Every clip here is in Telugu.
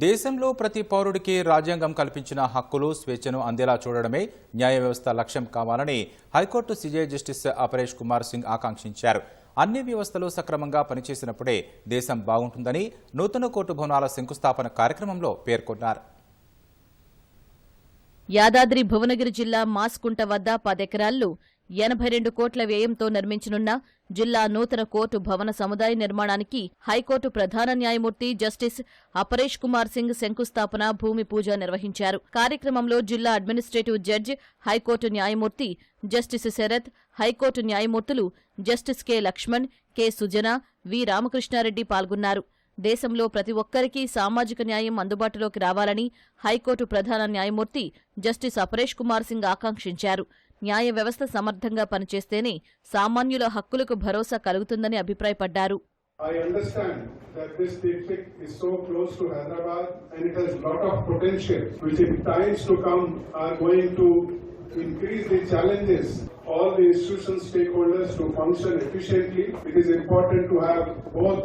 దేశంలో ప్రతి పౌరుడికి రాజ్యాంగం కల్పించిన హక్కులు స్వేచ్ఛను అందేలా చూడడమే న్యాయ వ్యవస్థ లక్ష్యం కావాలని high court CJ justice Aparesh Kumar Singh ఆకాంక్షించారు. అన్ని వ్యవస్థలు సక్రమంగా పనిచేసినప్పుడే దేశం బాగుంటుందని నూతన కోర్టు భవనాల శంకుస్థాపన కార్యక్రమంలో పేర్కొన్నారు. యాదాద్రి భువనగిరి జిల్లా మాస్కుంట వద్ద పదెకరాల్లో ఎనభై రెండు కోట్ల వ్యయంతో నిర్మించనున్న జిల్లా నూతన కోర్టు భవన సముదాయ నిర్మాణానికి హైకోర్టు ప్రధాన న్యాయమూర్తి జస్టిస్ అపరేష్ కుమార్ సింగ్ శంకుస్థాపన భూమి పూజ నిర్వహించారు. కార్యక్రమంలో జిల్లా అడ్మినిస్ట్రేటివ్ జడ్జి హైకోర్టు న్యాయమూర్తి జస్టిస్ శరత్ హైకోర్టు న్యాయమూర్తులు justice K Laxman K Sujana V Ramakrishna Reddy పాల్గొన్నారు. దేశంలో ప్రతి ఒక్కరికీ సామాజిక న్యాయం అందుబాటులోకి రావాలని హైకోర్టు ప్రధాన న్యాయమూర్తి జస్టిస్ అపరేష్ కుమార్ సింగ్ ఆకాంక్షించారు. న్యాయ వ్యవస్థ సమర్థంగా పనిచేస్తేనే సామాన్యుల హక్కులకు భరోసా కలుగుతుందని అభిప్రాయపడ్డారు I understand that this district is so close to Hyderabad and it has lot of potential which in times to come are going to increase the challenges all the institution stakeholders to function efficiently. It is important to have both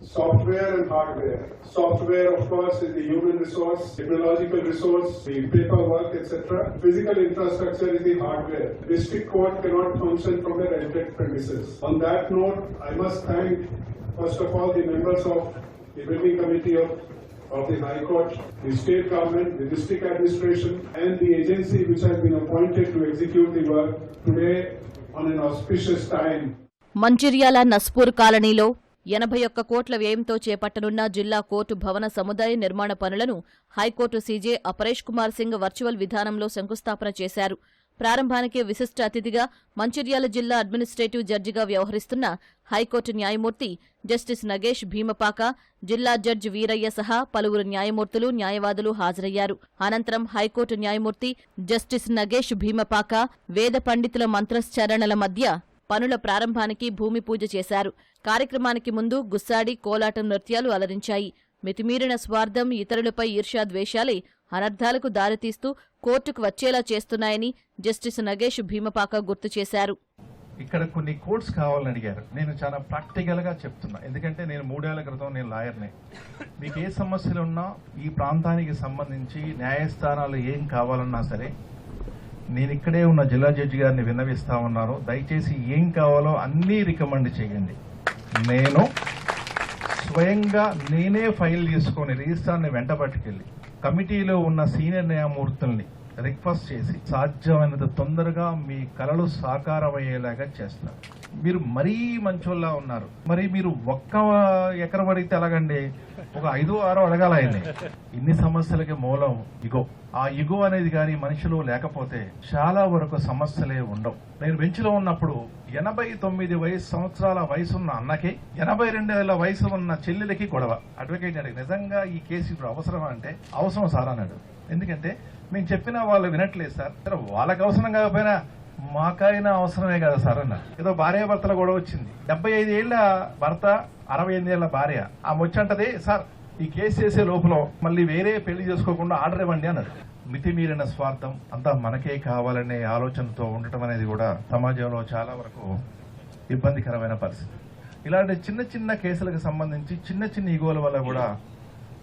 software and hardware. Software, of course, is the human resource, technological resource, the paperwork, etc. Physical infrastructure is the hardware. District court cannot function from the rented premises. On that note, I must thank, first of all, the members of the building committee of of the High Court, the state government, the district administration, and the agency which has been appointed to execute the work today on an auspicious time. Mancherial Naspur కాలనీలో ఎనభై ఒక్క కోట్ల వ్యయంతో చేపట్టనున్న జిల్లా కోర్టు భవన సముదాయ నిర్మాణ పనులను high court CJ Aparesh Kumar Singh virtual విధానంలో శంకుస్థాపన చేశారు. ప్రారంభానికి విశిష్ట అతిథిగా మంచిర్యాల జిల్లా అడ్మినిస్ట్రేటివ్ జడ్జిగా వ్యవహరిస్తున్న హైకోర్టు న్యాయమూర్తి జస్టిస్ నగేష్ భీమపాక జిల్లా జడ్జి వీరయ్య సహా పలువురు న్యాయమూర్తులు న్యాయవాదులు హాజరయ్యారు. అనంతరం హైకోర్టు న్యాయమూర్తి జస్టిస్ నగేష్ భీమపాక వేద పండితుల మంత్రశ్చరణల మధ్య పనుల ప్రారంభానికి భూమి పూజ చేశారు. కార్యక్రమానికి ముందు గుస్సాడి కోలాటం నృత్యాలు అలరించాయి. మితిమీరిన స్వార్థం ఇతరులపై ఈర్ష్యా ద్వేషాలే అనర్థాలకు దారితీస్తూ కోర్టుకు వచ్చేలా చేస్తున్నాయని జస్టిస్ నగేష్ భీమపాక గుర్తు చేశారు. ఇక్కడ కొన్ని కోర్ట్స్ కావాలని అడిగారు. నేను చాలా ప్రాక్టికల్గా చెప్తున్నా. ఎందుకంటే నేను మూడేళ్ళ క్రితం నేను లాయర్ని. మీకు ఏ సమస్యలు ఉన్నా ఈ ప్రాంతానికి సంబంధించి న్యాయస్థానాలు ఏం కావాలన్నా సరే నేను ఇక్కడే ఉన్న జిల్లా జడ్జి గారిని విన్నవిస్తా ఉన్నాను. దయచేసి ఏం కావాలో అన్నీ రికమెండ్ చేయండి. నేను స్వయంగా నేనే ఫైల్ తీసుకొని రిజిస్ట్రార్ని వెంట పట్టుకెళ్ళి కమిటీలో ఉన్న సీనియర్ న్యాయమూర్తుల్ని రిక్వెస్ట్ చేసి సాధ్యమైనంత తొందరగా మీ కలలు సాకారమయ్యేలాగా చేస్తారు మీరు మరీ మంచోళ్ళ ఉన్నారు. మరి మీరు ఒక్క ఎకరం అడిగితే ఎలాగండి? ఒక ఐదో ఆరో అడగాల ఇన్ని సమస్యలకి మూలం ఇగో. ఆ ఇగో అనేది కానీ మనిషిలో లేకపోతే చాలా వరకు సమస్యలే ఉండవు. నేను బెంచ్లో ఉన్నప్పుడు ఎనభై తొమ్మిది వయసు సంవత్సరాల వయసున్న అన్నకి ఎనభై రెండేళ్ళ వయసు ఉన్న చెల్లెలకి గొడవ. అడ్వకేట్ అడిగి నిజంగా ఈ కేసు ఇప్పుడు అవసరమా? అంటే అవసరం సార్ అన్నాడు. ఎందుకంటే మేము చెప్పినా వాళ్ళు వినట్లేదు సార్. వాళ్ళకి అవసరం కాకపోయినా మాకైనా అవసరమే కదా సార్ అన్న ఏదో భార్య భర్తల గొడవ వచ్చింది. డెబ్బై ఐదు ఏళ్ళ భర్త అరవై ఎనిమిది ఏళ్ళ భార్య. ఆ అంటది సార్. ఈ కేసు చేసే లోపల మళ్ళీ వేరే పెళ్ళి చేసుకోకుండా ఆర్డర్ ఇవ్వండి అన్నాడు మితిమీరిన స్వార్థం అంతా మనకే కావాలనే ఆలోచనతో ఉండటం అనేది కూడా సమాజంలో చాలా వరకు ఇబ్బందికరమైన పరిస్థితి. ఇలాంటి చిన్న చిన్న కేసులకు సంబంధించి చిన్న చిన్న ఇగోల వల్ల కూడా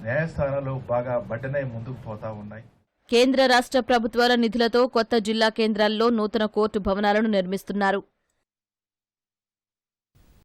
న్యాయస్థానాలు బాగా బడ్డనై ముందుకు పోతా ఉన్నాయి. కేంద్ర రాష్ట్ర ప్రభుత్వాల నిధులతో కొత్త జిల్లా కేంద్రాల్లో నూతన కోర్టు భవనాలను నిర్మిస్తున్నారు.